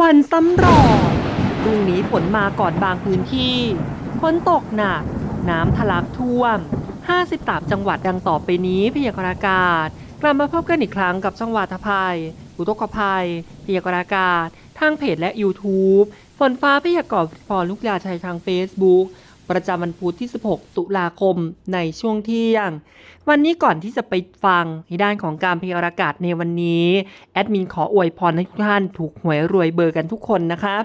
วันซ้ำรอยพรุ่งนี้ฝนมาก่อนบางพื้นที่ ฝนตกหนัก น้ำทะลักท่วม 53 จังหวัดดังต่อไปนี้พยากรณ์อากาศ กลับมาพบกันอีกครั้งกับจังหวัดภัย อุทกภัย พยากรณ์อากาศ ทางเพจและ YouTube ฝนฟ้าพยากรณ์พรลูกยาชัยทาง Facebook ประจำวันพุธที่ 16 ตุลาคมในช่วงเที่ยง วันนี้ก่อนที่จะไปฟังในด้านของการพยากรณ์อากาศในวันนี้ แอดมินขออวยพรให้ทุกท่านถูกหวยรวยเบอร์กันทุกคนนะครับ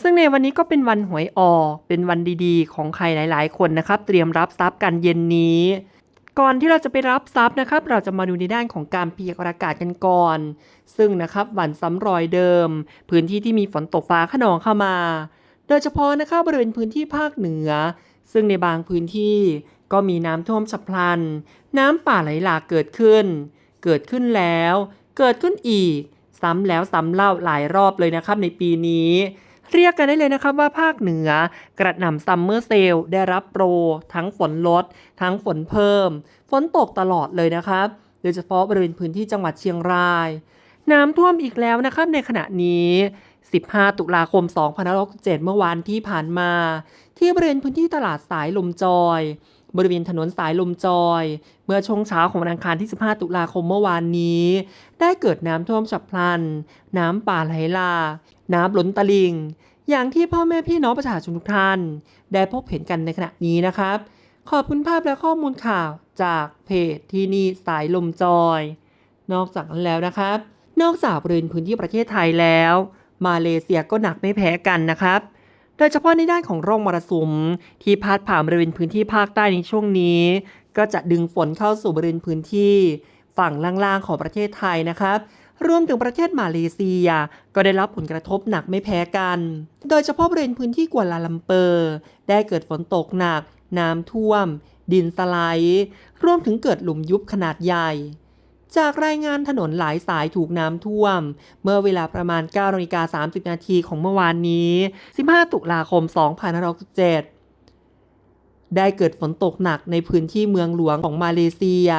ซึ่งในวันนี้ก็เป็นวันหวยออกเป็นวันดีๆ ของใครหลาย ๆ คนนะครับ เตรียมรับทรัพย์กันเย็นนี้ ก่อนที่เราจะไปรับทรัพย์นะครับ เราจะมาดูในด้านของการพยากรณ์อากาศกันก่อน ซึ่งนะครับวันซ้ำรอยเดิม พื้นที่ที่มีฝนตกฟ้าขนองเข้ามา โดยเฉพาะนะครับบริเวณพื้นที่ภาคเหนือ ซึ่งในบางพื้นที่ก็มีน้ำท่วมฉับพลัน น้ำป่าไหลหลากเกิดขึ้น เกิดขึ้นแล้ว เกิดขึ้นอีก ซ้ำแล้วซ้ำเล่าหลายรอบเลยนะครับในปีนี้ เรียกกันได้เลยนะครับว่าภาคเหนือกระหน่ำซัมเมอร์เซลได้รับโปร ทั้งฝนลด ทั้งฝนเพิ่ม ฝนตกตลอดเลยนะครับ โดยเฉพาะบริเวณพื้นที่จังหวัดเชียงราย น้ำท่วมอีกแล้วนะครับในขณะนี้ 15 ตุลาคม 2567 เมื่อวานที่ผ่านมา ที่บริเวณพื้นที่ตลาดสายลมจอย บริเวณถนนสายลมจอย เมื่อช่วงเช้าของวันอังคารที่ 15 ตุลาคมเมื่อวานนี้ ได้เกิดน้ำท่วมฉับพลัน น้ำป่าไหลหลากน้ำล้นตลิ่ง อย่างที่พ่อแม่พี่น้องประชาชนทุกท่าน ได้พบเห็นกันในขณะนี้นะครับ ขอบคุณภาพและข้อมูลข่าวจากเพจที่นี่สายลมจอย นอกจากนั้นแล้วนะครับ นอกจากบริเวณพื้นที่ประเทศไทยแล้ว มาเลเซียก็หนักไม่แพ้กันนะครับ โดยเฉพาะในด้านของร่องมรสุม ที่พาดผ่านบริเวณพื้นที่ภาคใต้ในช่วงนี้ ก็จะดึงฝนเข้าสู่บริเวณพื้นที่ ฝั่งล่างๆของประเทศไทยนะครับรวมถึงประเทศมาเลเซีย ก็ได้รับผลกระทบหนักไม่แพ้กัน โดยเฉพาะบริเวณพื้นที่กัวลาลัมเปอร์ ได้เกิดฝนตกหนัก น้ำท่วม ดินสไลด์ รวมถึงเกิดหลุมยุบขนาดใหญ่ จากรายงานถนนหลายสายถูกน้ำท่วม เมื่อเวลาประมาณ9นาฬิกา30 นาทีของเมื่อวานนี้ 15 ตุลาคม 2567 ได้เกิดฝนตกหนักในพื้นที่เมืองหลวงของมาเลเซีย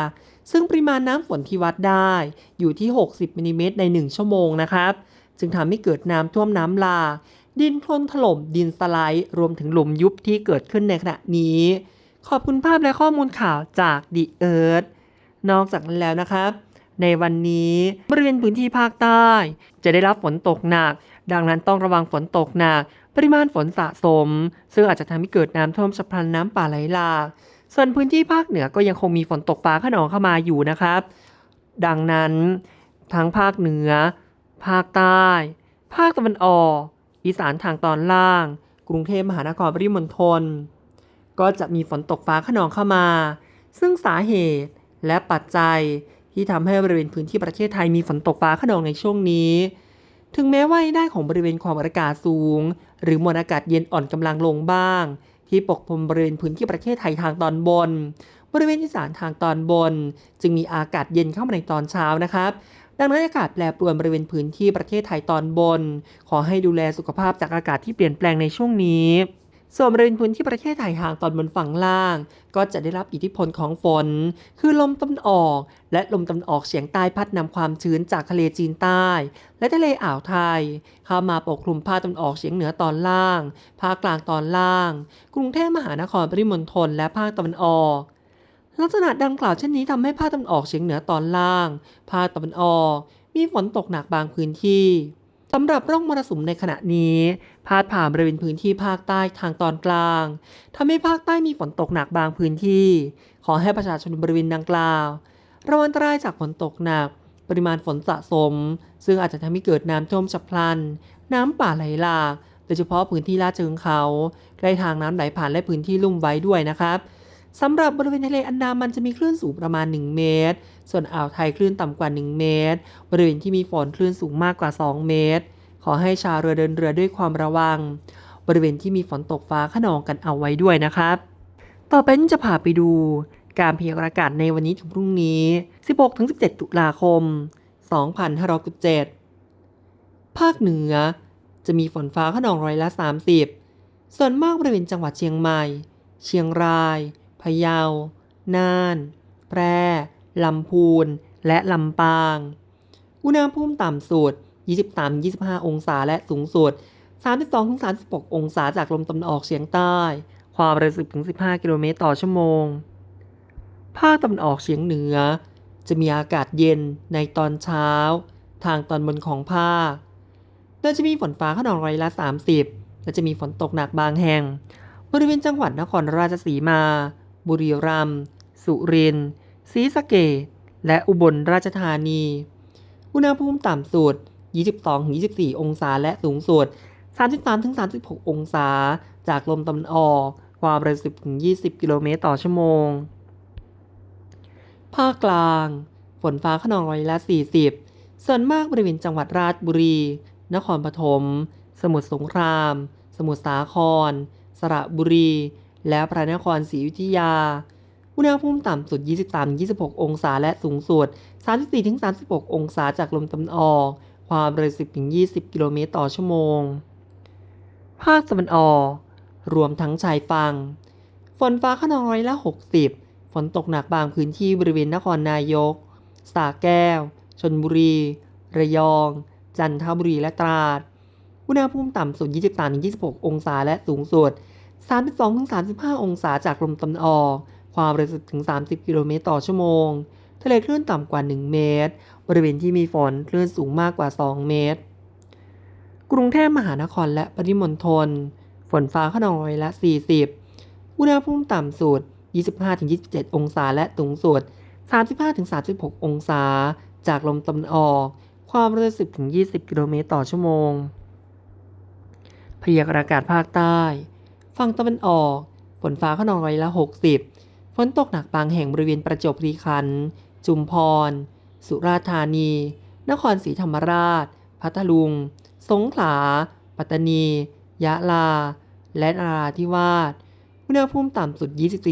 ซึ่งปริมาณน้ำฝนที่วัดได้อยู่ที่ 60มิลลิเมตรใน 1 ชั่วโมงนะครับ จึงทำให้เกิดน้ำท่วมน้ำหลากดินโคลนถล่มดินสไลด์ รวมถึงหลุมยุบที่เกิดขึ้นในขณะนี้ ขอบคุณภาพและข้อมูลข่าวจาก The Earth นอกจากนั้นแล้วนะครับในวันนี้บริเวณพื้นที่ภาคใต้ จะได้รับฝนตกหนัก ดังนั้นต้องระวังฝนตกหนัก ปริมาณฝนสะสม ซึ่งอาจจะทำให้เกิดน้ำท่วมฉับพลันน้ำป่าไหลหลากส่วนพื้นที่ภาคเหนือก็ยังคงมีฝนตกฟ้าขนองเข้ามาอยู่นะครับ ดังนั้นทั้งภาคเหนือ ภาคใต้ ภาคตะวันออก อีสานทางตอนล่าง กรุงเทพมหานครปริมณฑลก็จะมีฝนตกฟ้าขนองเข้ามา ซึ่งสาเหตุ และปัจจัยที่ทำให้บริเวณพื้นที่ประเทศไทยมีฝนตกฟ้าขนองในช่วงนี้ ถึงแม้ว่าในด้ของบริเวณความอากาศสูง หรือมวลอากาศเย็นอ่อนกำลังลงบ้าง ที่ปกคลุมบริเวณพื้นที่ประเทศไทยทางตอนบน บริเวณอีสานทางตอนบน จึงมีอากาศเย็นเข้ามาในตอนเช้านะครับดังนั้นอากาศแปรปรวนบริเวณพื้นที่ประเทศไทยตอนบน ขอให้ดูแลสุขภาพจากอากาศที่เปลี่ยนแปลงในช่วงนี้ ส่วนบริเวณพื้นที่ประเทศไทยทางตอนบนฝั่งล่าง ก็จะได้รับอิทธิพลของฝน คือลมตะวันออก และลมตะวันออกเฉียงใต้พัดนำความชื้นจากทะเลจีนใต้ และทะเลอ่าวไทย เข้ามาปกคลุมภาคตะวันออกเฉียงเหนือตอนล่าง ภาคกลางตอนล่าง กรุงเทพมหานครปริมณฑลและภาคตะวันออกลักษณะดังกล่าวเช่นนี้ทำให้ภาคตะวันออกเฉียงเหนือตอนล่าง ภาคตะวันออก มีฝนตกหนักบางพื้นที่ สำหรับร่องมรสุมในขณะนี้พาดผ่านบริเวณพื้นที่ภาคใต้ทางตอนกลางทำให้ภาคใต้มีฝนตกหนักบางพื้นที่ ขอให้ประชาชนบริเวณดังกล่าวระวังอันตรายจากฝนตกหนัก ปริมาณฝนสะสม ซึ่งอาจจะทำให้เกิดน้ำท่วมฉับพลัน น้ำป่าไหลหลากโดยเฉพาะพื้นที่ลาดเชิงเขาใกล้ทางน้ำไหลผ่านและพื้นที่ลุ่มไว้ด้วยนะครับสำหรับบริเวณทะเลอันดามันจะมีคลื่นสูงประมาณ 1 เมตร ส่วนอ่าวไทยคลื่นต่ำกว่า 1 เมตร บริเวณที่มีฝนคลื่นสูงมากกว่า 2 เมตร ขอให้ชาวเรือเดินเรือด้วยความระวัง บริเวณที่มีฝนตกฟ้าขนองกันเอาไว้ด้วยนะครับ ต่อไปนี้จะพาไปดู การพยากรณ์อากาศในวันนี้ถึงพรุ่งนี้ 16-17 ตุลาคม 2567 ภาคเหนือ จะมีฝนฟ้าขนองร้อยละ 30 ส่วนมากบริเวณจังหวัดเชียงใหม่ เชียงราย พะเยา น่าน แพร่ ลำพูน และลำปาง อุณหภูมิต่ำสุด 23-25 องศาและสูงสุด 32-36 องศาจากลมตะวันออกเฉียงใต้ ความเร็ว 10-15 กิโลเมตรต่อชั่วโมง ภาคตะวันออกเฉียงเหนือ จะมีอากาศเย็นในตอนเช้า ทางตอนบนของภาค โดยจะมีฝนฟ้าขนองร้อยละ 30 และจะมีฝนตกหนักบางแห่ง บริเวณจังหวัดนครราชสีมา บุรีรัมย์ สุรินทร์ศรีสะเกษและอุบลราชธานี อุณหภูมิต่ำสุด 22-24 องศาและสูงสุด 33-36 องศา จากลมตะวันออก ความเร็ว 10-20 กิโลเมตรต่อชั่วโมง ภาคกลาง ฝนฟ้าขนองร้อยละ 40 ส่วนมากบริเวณจังหวัดราชบุรี นครปฐม สมุทรสงคราม สมุทรสาคร สระบุรี และพระนครศรีอยุธยาอุณหภูมิต่ำสุด 23-26 องศา และสูงสุด 34-36 องศาจากลมตะวันออก ความเร็ว 10-20 กิโลเมตรต่อชั่วโมง ภาคตะวันออก รวมทั้งชายฝั่ง ฝนฟ้าขนองร้อยละ 60 ฝนตกหนักบางพื้นที่บริเวณนครนายกสระแก้ว ชนบุรี ระยอง จันทบุรี และตราด อุณหภูมิต่ำสุด 23-26 องศาและสูงสุด 32-35 องศาจากลมตะวันออก ความเร็วถึง30 กิโลเมตรต่อชั่วโมง ทะเลคลื่นต่ำกว่า 1 เมตร บริเวณที่มีฝนคลื่นสูงมากกว่า 2 เมตร กรุงเทพมหานครและปริมณฑลฝนฟ้าขนองร้อยละ 40 อุณหภูมิต่ำสุด 25-27 องศาและสูงสุด 35-36 องศา จากลมตะวันออก ความเร็ว 10-20 กิโลเมตรต่อชั่วโมง พยากรณ์อากาศภาคใต้ ฝั่งตะวันออก ฝนฟ้าขนองร้อยละ 60 ฝนตกหนักบางแห่งบริเวณประจวบคีรีขันธ์ จุมพร สุราษฎร์ธานี นครศรีธรรมราช พัทลุง สงขลา ปัตตานี ยะลา และนราธิวาส อุณหภูมิต่ำสุด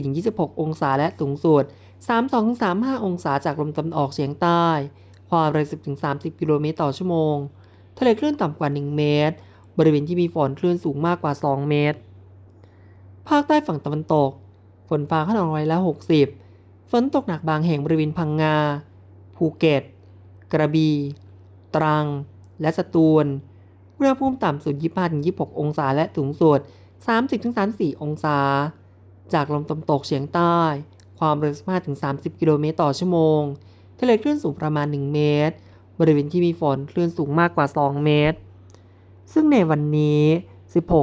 24-26 องศาและสูงสุด 32-35 องศาจากลมตะวันออกเฉียงใต้ ความเร็ว10-30 กิโลเมตรต่อชั่วโมง ทะเลคลื่นต่ำกว่า 1 เมตร บริเวณที่มีฝนคลื่นสูงมากกว่า 2 เมตร ภาคใต้ฝั่งตะวันตก ฝนฟ้าขนองร้อยละ 60 ฝนตกหนักบางแห่งบริเวณพังงา ภูเก็ต กระบี่ ตรัง และสตูลอุณหภูมิต่ำสุด 25-26 องศาและสูงสุด 30-34 องศา จากลมตะวันตกเฉียงใต้ ความเร็ว15-30 กิโลเมตรต่อชั่วโมง ทะเลคลื่นสูงประมาณ 1 เมตร บริเวณที่มีฝนคลื่นสูงมากกว่า 2 เมตร ซึ่งในวันนี้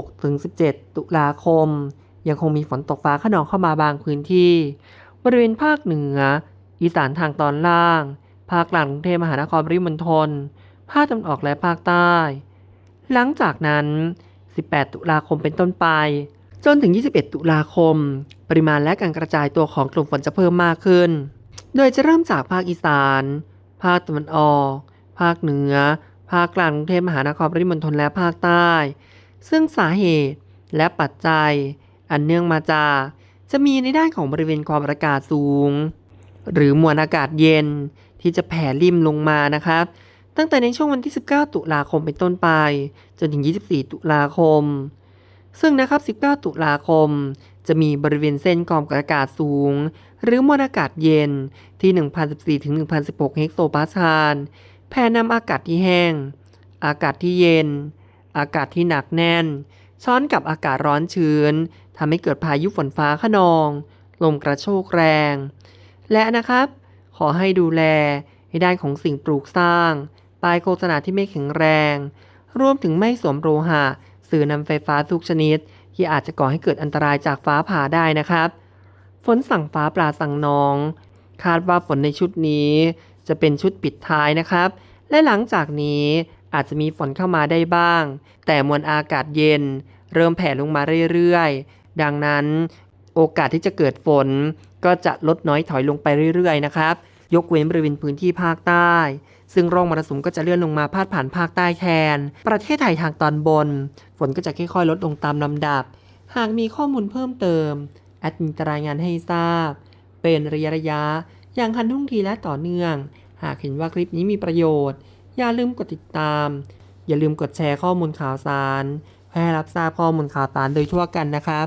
16-17 ตุลาคม ยังคงมีฝนตกฟ้าขนองเข้ามาบางพื้นที่ บริเวณภาคเหนือ อีสานทางตอนล่าง ภาคกลางกรุงเทพมหานครปริมณฑล ภาคตะวันออกและภาคใต้ หลังจากนั้น 18 ตุลาคมเป็นต้นไป จนถึง 21 ตุลาคม ปริมาณและการกระจายตัวของกลุ่มฝนจะเพิ่มมากขึ้น โดยจะเริ่มจากภาคอีสาน ภาคตะวันออก ภาคเหนือ ภาคกลางกรุงเทพมหานครปริมณฑลและภาคใต้ ซึ่งสาเหตุและปัจจัย อันเนื่องมาจาก จะมีในด้านของบริเวณความอากาศสูง หรือมวลอากาศเย็นที่จะแผ่ริมลงมานะครับ ตั้งแต่ในช่วงวันที่ 19 ตุลาคมเป็นต้นไป จนถึง 24 ตุลาคม ซึ่งนะครับ 19 ตุลาคม จะมีบริเวณเส้นความกดอากาศสูง หรือมวลอากาศเย็นที่ 1,014ถึง1,016 เฮกโตปาสคาลแผ่นำอากาศที่แห้ง อากาศที่เย็น อากาศที่หนักแน่น ช้อนกับอากาศร้อนชื้น ทำให้เกิดพายุฝนฟ้าขนอง ลมกระโชกแรง และนะครับ ขอให้ดูแลในด้านของสิ่งปลูกสร้าง ป้ายโฆษณาที่ไม่แข็งแรง รวมถึงไม่สวมโลหะ สื่อนำไฟฟ้าทุกชนิด ที่อาจจะก่อให้เกิดอันตรายจากฟ้าผ่าได้นะครับ ฝนสั่งฟ้าปลาสั่งน้อง คาดว่าฝนในชุดนี้ จะเป็นชุดปิดท้ายนะครับ และหลังจากนี้อาจจะมีฝนเข้ามาได้บ้าง แต่มวลอากาศเย็น เริ่มแผ่ลงมาเรื่อย ดังนั้นโอกาสที่จะเกิดฝนก็จะลดน้อยถอยลงไปเรื่อยๆนะครับ ยกเว้นบริเวณพื้นที่ภาคใต้ ซึ่งร่องมรสุมก็จะเลื่อนลงมาพาดผ่านภาคใต้แทน ประเทศไทยทางตอนบน ฝนก็จะค่อยๆ ลดลงตามลำดับ หากมีข้อมูลเพิ่มเติมแอดมินจะรายงานให้ทราบ เป็นระยะระยะๆอย่างทันท่วงทีและต่อเนื่อง หากเห็นว่าคลิปนี้มีประโยชน์ อย่าลืมกดติดตาม อย่าลืมกดแชร์ข้อมูลข่าวสารเพื่อให้รับทราบข้อมูลข่าวสารโดยทั่วกันนะครับ